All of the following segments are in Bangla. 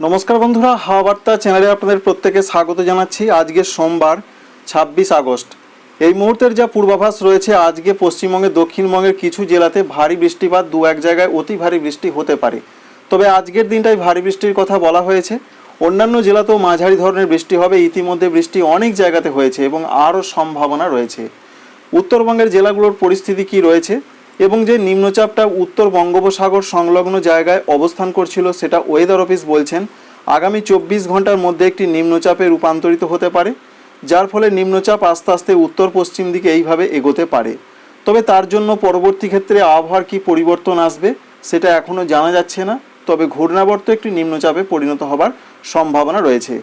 নমস্কার বন্ধুরা, হাওয়া বার্তা চ্যানেলে আপনাদের প্রত্যেকে স্বাগত জানাচ্ছি। আজকে সোমবার, ছাব্বিশ আগস্ট। এই মুহূর্তের যা পূর্বাভাস রয়েছে, আজকে পশ্চিমবঙ্গের, দক্ষিণবঙ্গের কিছু জেলাতে ভারী বৃষ্টিপাত, দু এক জায়গায় অতি ভারী বৃষ্টি হতে পারে। তবে আজকের দিনটাই ভারী বৃষ্টির কথা বলা হয়েছে। অন্যান্য জেলাতেও মাঝারি ধরনের বৃষ্টি হবে। ইতিমধ্যে বৃষ্টি অনেক জায়গাতে হয়েছে এবং আরও সম্ভাবনা রয়েছে। উত্তরবঙ্গের জেলাগুলোর পরিস্থিতি কি রয়েছে? এবং যে নিম্নচাপটা উত্তর বঙ্গোপসাগর সংলগ্ন জায়গায় অবস্থান করছিল সেটা ওয়েদার অফিস বলছেন। আগামী চব্বিশ ঘণ্টার মধ্যে একটি নিম্নচাপে রূপান্তরিত হতে পারে, যার ফলে নিম্নচাপ আস্তে আস্তে উত্তর পশ্চিম দিকে এইভাবে এগোতে পারে। তবে তার জন্য পরবর্তী ক্ষেত্রে আবহাওয়ার কি পরিবর্তন আসবে, সেটা এখনও জানা যাচ্ছে না। তবে ঘূর্ণাবর্ত একটি নিম্নচাপে পরিণত হবার সম্ভাবনা রয়েছে।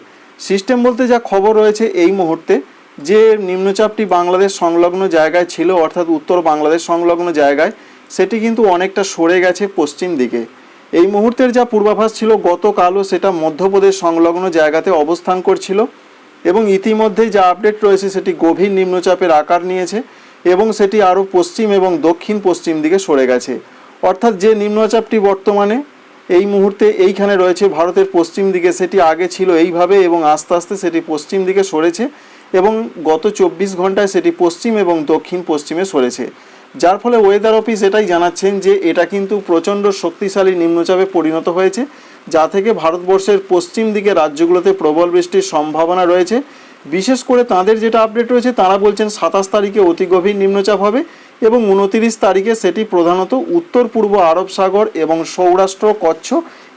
সিস্টেম বলতে যা খবর রয়েছে এই মুহূর্তে যে নিম্নচাপটি বাংলাদেশ সংলগ্ন জায়গায় ছিল, অর্থাৎ উত্তর বাংলাদেশ সংলগ্ন জায়গায়, সেটি কিন্তু অনেকটা সরে গেছে পশ্চিম দিকে। এই মুহূর্তের যা পূর্বাভাস ছিল, গতকালও সেটা মধ্যপ্রদেশ সংলগ্ন জায়গাতে অবস্থান করছিল এবং ইতিমধ্যেই যা আপডেট রয়েছে, সেটি গভীর নিম্নচাপের আকার নিয়েছে এবং সেটি আরও পশ্চিম এবং দক্ষিণ পশ্চিম দিকে সরে গেছে। অর্থাৎ যে নিম্নচাপটি বর্তমানে, এই মুহূর্তে এইখানে রয়েছে, ভারতের পশ্চিম দিকে সেটি আগে ছিল এইভাবে এবং আস্তে আস্তে সেটি পশ্চিম দিকে সরেছে। এবং গত চব্বিশ ঘন্টায় সেটি পশ্চিম এবং দক্ষিণ পশ্চিমে সরেছে। যার ফলে ওয়েদার অফিস এটাই জানাচ্ছেন যে এটা কিন্তু প্রচণ্ড শক্তিশালী নিম্নচাপে পরিণত হয়েছে, যা থেকে ভারতবর্ষের পশ্চিম দিকে রাজ্যগুলোতে প্রবল বৃষ্টির সম্ভাবনা রয়েছে। বিশেষ করে তাদের যেটা আপডেট রয়েছে, তারা বলছেন সাতাশ তারিখে অতি গভীর নিম্নচাপ হবে এবং উনতিরিশ তারিখে সেটি প্রধানত উত্তর পূর্ব আরব সাগর এবং সৌরাষ্ট্র, কচ্ছ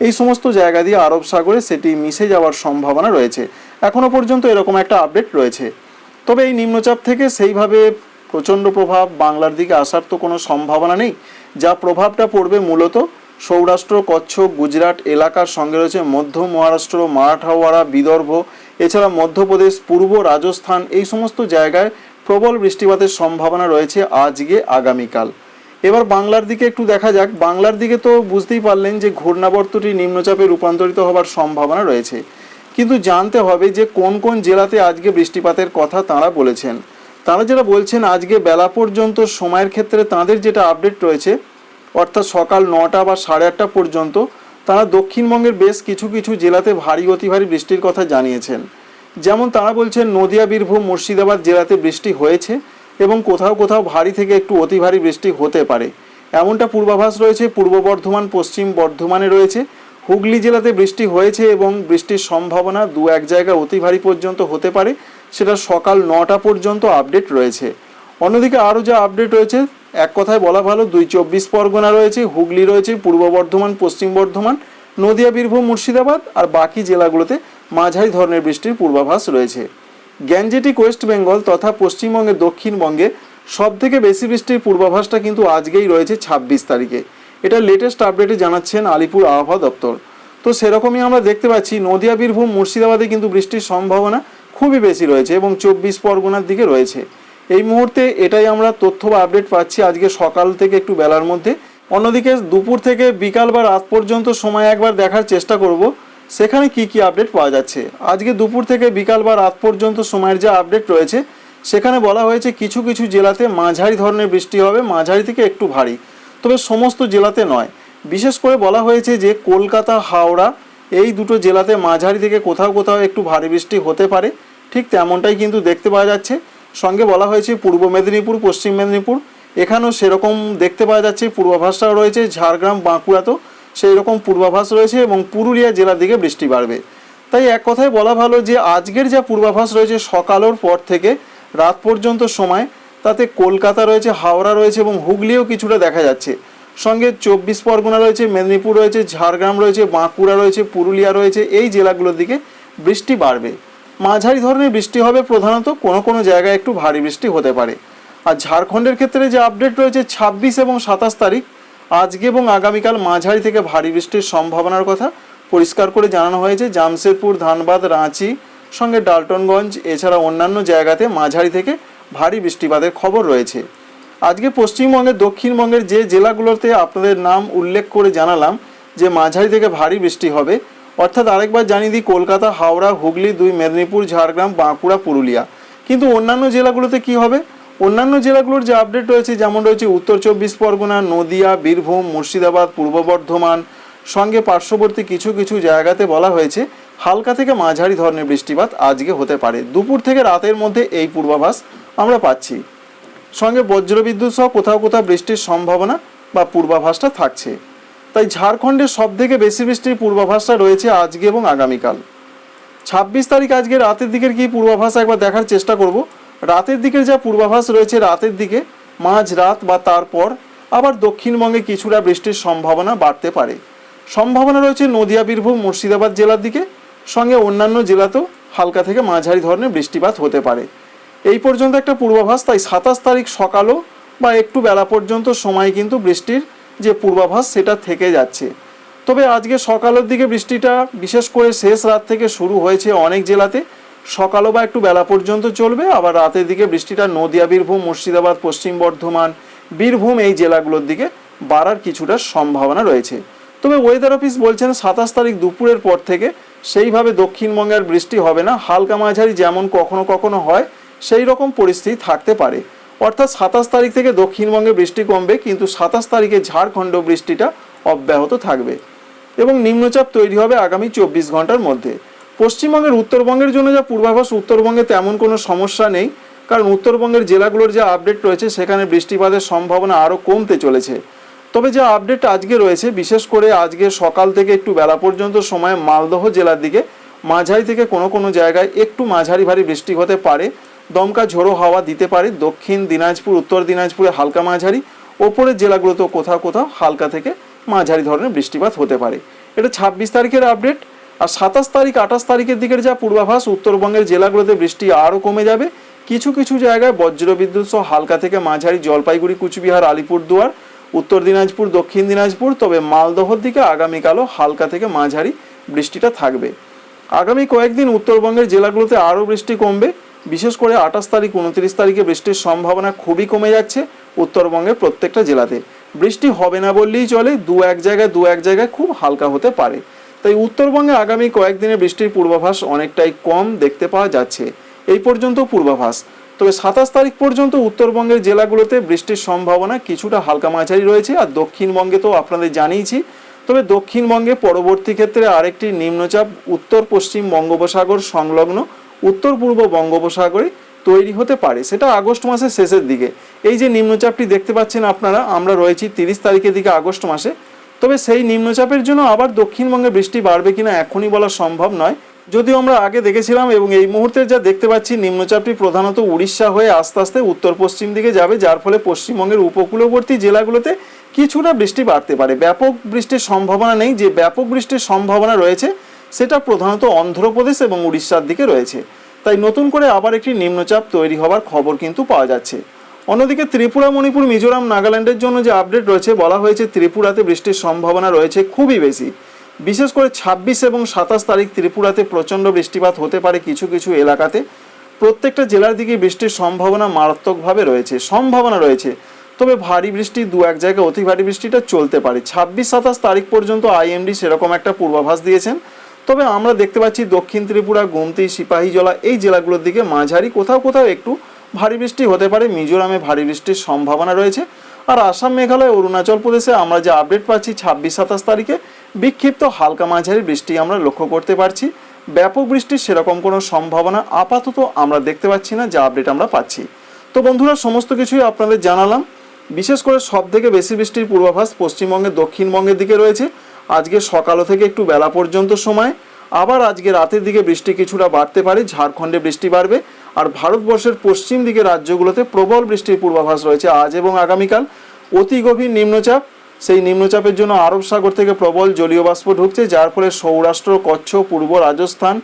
এই সমস্ত জায়গা দিয়ে আরব সাগরে সেটি মিশে যাওয়ার সম্ভাবনা রয়েছে। এখনও পর্যন্ত এরকম একটা আপডেট রয়েছে। তবে এই নিম্নচাপ থেকে সেইভাবে প্রচণ্ড প্রভাব বাংলার দিকে আসার তো কোনো সম্ভাবনা নেই। যা প্রভাবটা পড়বে মূলত সৌরাষ্ট্র কচ্ছ গুজরাট এলাকার সঙ্গে রয়েছে মধ্য মহারাষ্ট্র, মারাঠাওয়াড়া, বিদর্ভ, এছাড়া মধ্যপ্রদেশ, পূর্ব রাজস্থান, এই সমস্ত জায়গায় প্রবল বৃষ্টিপাতের সম্ভাবনা রয়েছে আজকে আগামীকাল। এবার বাংলার দিকে একটু দেখা যাক। বাংলার দিকে তো বুঝতেই পারলেন যে ঘূর্ণাবর্তটি নিম্নচাপে রূপান্তরিত হবার সম্ভাবনা রয়েছে। কিন্তু জানতে হবে যে কোন কোন জেলাতে আজকে বৃষ্টিপাতের কথা তাঁরা বলেছেন। তারা যেটা বলছেন, আজকে বেলা পর্যন্ত সময়ের ক্ষেত্রে তাদের যেটা আপডেট রয়েছে, অর্থাৎ সকাল নটা বা সাড়ে আটটা পর্যন্ত, তারা দক্ষিণবঙ্গের বেশ কিছু কিছু জেলাতে ভারী, অতি ভারী বৃষ্টির কথা জানিয়েছেন। যেমন তারা বলছেন, নদিয়া, বীরভূম, মুর্শিদাবাদ জেলাতে বৃষ্টি হয়েছে। এবং কোথাও কোথাও ভারী থেকে একটু অতি ভারী বৃষ্টি হতে পারে। এমনটা পূর্বাভাস রয়েছে, পূর্ব বর্ধমান, পশ্চিম বর্ধমানে রয়েছে। হুগলি জেলাতে বৃষ্টি হয়েছে এবং বৃষ্টির সম্ভাবনা দু এক জায়গায় অতি ভারী পর্যন্ত হতে পারে। সেটা সকাল নটা পর্যন্ত আপডেট রয়েছে। অন্যদিকে আরও যা আপডেট রয়েছে, এক কথায় বলা ভালো, দুই চব্বিশ পরগনা রয়েছে, হুগলি রয়েছে, পূর্ব বর্ধমান, পশ্চিম বর্ধমান, নদিয়া, বীরভূম, মুর্শিদাবাদ আর বাকি জেলাগুলোতে মাঝারি ধরনের বৃষ্টির পূর্বাভাস রয়েছে। গ্যাঞ্জেটিক ওয়েস্ট বেঙ্গল তথা পশ্চিমবঙ্গের দক্ষিণবঙ্গে সব থেকে বেশি বৃষ্টির পূর্বাভাসটা কিন্তু আজকেই রয়েছে ছাব্বিশ তারিখে। এটা লেটেস্ট আপডেটে জানাচ্ছেন আলিপুর আবহাওয়া দপ্তর। তো সেরকমই আমরা দেখতে পাচ্ছি, নদিয়া, বীরভূম, মুর্শিদাবাদে কিন্তু বৃষ্টির সম্ভাবনা খুবই বেশি রয়েছে এবং চব্বিশ পরগনার দিকে রয়েছে। এই মুহূর্তে এটাই আমরা তথ্য বা আপডেট পাচ্ছি আজকে সকাল থেকে একটু বেলার মধ্যে। অন্যদিকে দুপুর থেকে বিকাল বা রাত পর্যন্ত সময় একবার দেখার চেষ্টা করব। সেখানে কি কি আপডেট পাওয়া যাচ্ছে? আজকে দুপুর থেকে বিকাল বা রাত পর্যন্ত সময়ের যে আপডেট রয়েছে, সেখানে বলা হয়েছে কিছু কিছু জেলাতে মাঝারি ধরনের বৃষ্টি হবে, মাঝারি থেকে একটু ভারী। তবে সমস্ত জেলাতে নয়। বিশেষ করে বলা হয়েছে যে কলকাতা, হাওড়া এই দুটো জেলাতে মাঝারি থেকে কোথাও কোথাও একটু ভারী বৃষ্টি হতে পারে। ঠিক তেমনটাই কিন্তু দেখতে পাওয়া যাচ্ছে। সঙ্গে বলা হয়েছে পূর্ব মেদিনীপুর, পশ্চিম মেদিনীপুর, এখানেও সেরকম দেখতে পাওয়া যাচ্ছে। পূর্বাভাসটাও রয়েছে, ঝাড়গ্রাম, বাঁকুড়াতেও। সেই রকম পূর্বাভাস রয়েছে এবং পুরুলিয়া জেলার দিকে বৃষ্টি বাড়বে। তাই এক কথায় বলা ভালো যে, আজকের যা পূর্বাভাস রয়েছে সকালের পর থেকে, রাত পর্যন্ত সময়, তাতে কলকাতা রয়েছে, হাওড়া রয়েছে এবং হুগলিও কিছুটা দেখা যাচ্ছে। সঙ্গে চব্বিশ পরগনা রয়েছে, মেদিনীপুর রয়েছে, ঝাড়গ্রাম রয়েছে, বাঁকুড়া রয়েছে, পুরুলিয়া রয়েছে, এই জেলাগুলোর দিকে বৃষ্টি বাড়বে। মাঝারি ধরনের বৃষ্টি হবে প্রধানত কোনো কোনো জায়গায় একটু ভারী বৃষ্টি হতে পারে। আর ঝাড়খণ্ডের ক্ষেত্রে যে আপডেট রয়েছে, ছাব্বিশ এবং সাতাশ তারিখ আজকে এবং আগামীকাল মাঝারি থেকে ভারী বৃষ্টির সম্ভাবনার কথা পরিষ্কার করে জানানো হয়েছে। জামশেদপুর, ধানবাদ, রাঁচি, সঙ্গে ডালটনগঞ্জ, এছাড়া অন্যান্য জায়গাতে মাঝারি থেকে ভারী বৃষ্টিপাতের খবর রয়েছে। আজকে পশ্চিমবঙ্গের, দক্ষিণবঙ্গের যে জেলাগুলোতে আপনাদের নাম উল্লেখ করে জানালাম যে মাঝারি থেকে ভারী বৃষ্টি হবে, অর্থাৎ আরেকবার জানিয়ে দিই, কলকাতা, হাওড়া, হুগলি, দুই মেদিনীপুর, ঝাড়গ্রাম, বাঁকুড়া, পুরুলিয়া। কিন্তু অন্যান্য জেলাগুলোতে কি হবে? অন্যান্য জেলাগুলোর যে আপডেট রয়েছে, যেমন রয়েছে উত্তর চব্বিশ পরগনা, নদিয়া, বীরভূম, মুর্শিদাবাদ, পূর্ব বর্ধমান, সঙ্গে পার্শ্ববর্তী কিছু কিছু জায়গাতে বলা হয়েছে, হালকা থেকে মাঝারি ধরনের বৃষ্টিপাত আজকে হতে পারে। দুপুর থেকে রাতের মধ্যে এই পূর্বাভাস আমরা পাচ্ছি। সঙ্গে বজ্রবিদ্যুৎ সহ কোথাও কোথাও বৃষ্টির সম্ভাবনা বা পূর্বাভাসটা থাকছে। তাই ঝাড়খণ্ডের সব থেকে বেশি বৃষ্টির পূর্বাভাসটা রয়েছে আজকে এবং আগামীকাল। ছাব্বিশ তারিখ আজকে রাতের দিকের কি পূর্বাভাস একবার দেখার চেষ্টা করব রাতের দিকের যা পূর্বাভাস রয়েছে রাতের দিকে, মাঝ রাত বা তারপর আবার দক্ষিণবঙ্গে কিছুটা বৃষ্টির সম্ভাবনা বাড়তে পারে। সম্ভাবনা রয়েছে নদিয়া, বীরভূম, মুর্শিদাবাদ জেলার দিকে, সঙ্গে অন্যান্য জেলাতেও হালকা থেকে মাঝারি ধরনের বৃষ্টিপাত হতে পারে। এই পর্যন্ত একটা পূর্বাভাস, তাই সাতাশ তারিখ সকালও বা একটু বেলা পর্যন্ত সময় কিন্তু বৃষ্টির যে পূর্বাভাস, সেটা থেকে যাচ্ছে। তবে আজকে সকালের দিকে বৃষ্টিটা বিশেষ করে শেষ রাত থেকে শুরু হয়েছে অনেক জেলাতে সকালও বা একটু বেলা পর্যন্ত চলবে, আবার রাতের দিকে বৃষ্টিটা নদিয়া, বীরভূম, মুর্শিদাবাদ, পশ্চিম বর্ধমান, বীরভূম এই জেলাগুলোর দিকে বাড়ার কিছুটা সম্ভাবনা রয়েছে। তবে ওয়েদার অফিস বলছেন সাতাশ তারিখ দুপুরের পর থেকে সেইভাবে দক্ষিণবঙ্গে আর বৃষ্টি হবে না। হালকা মাঝারি যেমন কখনো কখনো হয়, সেই রকম পরিস্থিতি থাকতে পারে। অর্থাৎ সাতাশ তারিখ থেকে দক্ষিণবঙ্গে বৃষ্টি কমবে, কিন্তু সাতাশ তারিখে ঝাড়খণ্ড বৃষ্টিটা অব্যাহত থাকবে এবং নিম্নচাপ তৈরি হবে আগামী চব্বিশ ঘণ্টার মধ্যে। পশ্চিমবঙ্গের উত্তরবঙ্গের জন্য যা পূর্বাভাস, উত্তরবঙ্গে তেমন কোনো সমস্যা নেই। কারণ উত্তরবঙ্গের জেলাগুলোর যে আপডেট রয়েছে, সেখানে বৃষ্টিপাতের সম্ভাবনা আরও কমতে চলেছে। তবে যা আপডেট আজকে রয়েছে, বিশেষ করে আজকে সকাল থেকে একটু বেলা পর্যন্ত সময় মালদহ জেলার দিকে, মাঝারি থেকে কোনো কোনো জায়গায় একটু মাঝারি ভারী বৃষ্টি হতে পারে। দমকা ঝোড়ো হাওয়া দিতে পারে। দক্ষিণ দিনাজপুর, উত্তর দিনাজপুরে হালকা মাঝারি। ওপরের জেলাগুলোতেও কোথাও কোথাও হালকা থেকে মাঝারি ধরনের বৃষ্টিপাত হতে পারে। এটা ছাব্বিশ তারিখের আপডেট আর সাতাশ তারিখ, আঠাশ তারিখের দিকের যা পূর্বাভাস, উত্তরবঙ্গের জেলাগুলোতে বৃষ্টি আরও কমে যাবে। কিছু কিছু জায়গায় বজ্রবিদ্যুৎ সহ হালকা থেকে মাঝারি জলপাইগুড়ি, কুচবিহার, আলিপুরদুয়ার, উত্তর দিনাজপুর, দক্ষিণ দিনাজপুর, তবে মালদহর দিকে আগামীকালও হালকা থেকে মাঝারি বৃষ্টিটা থাকবে। আগামী কয়েকদিন উত্তরবঙ্গের জেলাগুলোতে আরও বৃষ্টি কমবে। বিশেষ করে আঠাশ তারিখ, উনত্রিশ তারিখে বৃষ্টির সম্ভাবনা খুবই কমে যাচ্ছে উত্তরবঙ্গের প্রত্যেকটা জেলাতে। বৃষ্টি হবে না বললেই চলে, দু এক জায়গায় দু এক জায়গায় খুব হালকা হতে পারে। তাই উত্তরবঙ্গে আগামী কয়েকদিনে বৃষ্টির পূর্বাভাস অনেকটাই কম দেখতে পাওয়া যাচ্ছে। এই পর্যন্ত পূর্বাভাস। তবে সাতাশ তারিখ পর্যন্ত উত্তরবঙ্গের জেলাগুলোতে বৃষ্টির সম্ভাবনা কিছুটা হালকা মাঝারি রয়েছে আর দক্ষিণবঙ্গে তো আপনাদের জানিয়েছি। তবে দক্ষিণবঙ্গে পরবর্তী ক্ষেত্রে আরেকটি নিম্নচাপ উত্তর পশ্চিম বঙ্গোপসাগর সংলগ্ন উত্তর পূর্ব বঙ্গোপসাগরে তৈরি হতে পারে। সেটা আগস্ট মাসের শেষের দিকে। এই যে নিম্নচাপটি দেখতে পাচ্ছেন আপনারা, আমরা রয়েছি তিরিশ তারিখের দিকে আগস্ট মাসে। তবে সেই নিম্নচাপের জন্য আবার দক্ষিণবঙ্গে বৃষ্টি বাড়বে কিনা এখনই বলা সম্ভব নয়। যদিও আমরা আগে দেখেছিলাম এবং এই মুহূর্তে যা দেখতে পাচ্ছি, নিম্নচাপটি প্রধানত উড়িষ্যা হয়ে আস্তে আস্তে উত্তর পশ্চিম দিকে যাবে, যার ফলে পশ্চিমবঙ্গের উপকূলবর্তী জেলাগুলোতে কিছুটা বৃষ্টি বাড়তে পারে। ব্যাপক বৃষ্টির সম্ভাবনা নেই। যে ব্যাপক বৃষ্টির সম্ভাবনা রয়েছে, সেটা প্রধানত অন্ধ্রপ্রদেশ এবং উড়িষ্যার দিকে রয়েছে। তাই নতুন করে আবার একটি নিম্নচাপ তৈরি হওয়ার খবর কিন্তু পাওয়া যাচ্ছে। অন্যদিকে ত্রিপুরা, মণিপুর, মিজোরাম, নাগাল্যান্ডের জন্য যে আপডেট রয়েছে, বলা হয়েছে ত্রিপুরাতে বৃষ্টির সম্ভাবনা রয়েছে খুবই বেশি। বিশেষ করে ছাব্বিশ এবং সাতাশ তারিখ ত্রিপুরাতে প্রচণ্ড বৃষ্টিপাত হতে পারে কিছু কিছু এলাকাতে। প্রত্যেকটা জেলার দিকে বৃষ্টির সম্ভাবনা মারাত্মকভাবে রয়েছে, সম্ভাবনা রয়েছে। তবে ভারী বৃষ্টি দু এক জায়গায় অতি ভারী বৃষ্টিটা চলতে পারে। ছাব্বিশ, সাতাশ তারিখ পর্যন্ত আইএমডি সেরকম একটা পূর্বাভাস দিয়েছেন। তবে আমরা দেখতে পাচ্ছি দক্ষিণ ত্রিপুরা, গুমতি, সিপাহীজলা এই জেলাগুলোর দিকে মাঝারি, কোথাও কোথাও একটু ভারী বৃষ্টি হতে পারে, মিজোরামে ভারী বৃষ্টির সম্ভাবনা রয়েছে। আর আসাম মেঘালয়, অরুণাচল প্রদেশে আমরা যে আপডেট পাচ্ছি ছাব্বিশ সাতাশ তারিখে, বিক্ষিপ্ত হালকা মাঝারি বৃষ্টি আমরা লক্ষ্য করতে পারছি। ব্যাপক বৃষ্টির সেরকম কোনো সম্ভাবনা আপাতত আমরা দেখতে পাচ্ছি না, যা আপডেট আমরা পাচ্ছি। তো বন্ধুরা, সমস্ত কিছুই আপনাদের জানালাম। বিশেষ করে সব থেকে বেশি বৃষ্টির পূর্বাভাস পশ্চিমবঙ্গের দক্ষিণবঙ্গের দিকে রয়েছে। আজকে সকাল থেকে একটু বেলা পর্যন্ত সময়। আবার আজকে রাতের দিকে বৃষ্টি কিছুটা বাড়তে পারে, ঝাড়খণ্ডে বৃষ্টি বাড়বে। আর ভারতবর্ষের পশ্চিম দিকে রাজ্যগুলোতে প্রবল বৃষ্টির পূর্বাভাস রয়েছে আজ এবং আগামীকাল। অতি গভীর নিম্নচাপ। সেই নিম্নচাপের জন্য আরব সাগর থেকে প্রবল জলীয় বাষ্প ঢুকছে, যার ফলে সৌরাষ্ট্র, কচ্ছ, পূর্ব রাজস্থান,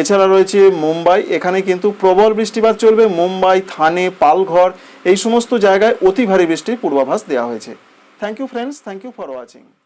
এছাড়া রয়েছে মুম্বাই। এখানে কিন্তু প্রবল বৃষ্টিপাত চলবে। মুম্বাই, থানে, পালঘর, এই সমস্ত জায়গায় অতি ভারী বৃষ্টির পূর্বাভাস দেওয়া হয়েছে। Thank you friends thank you for watching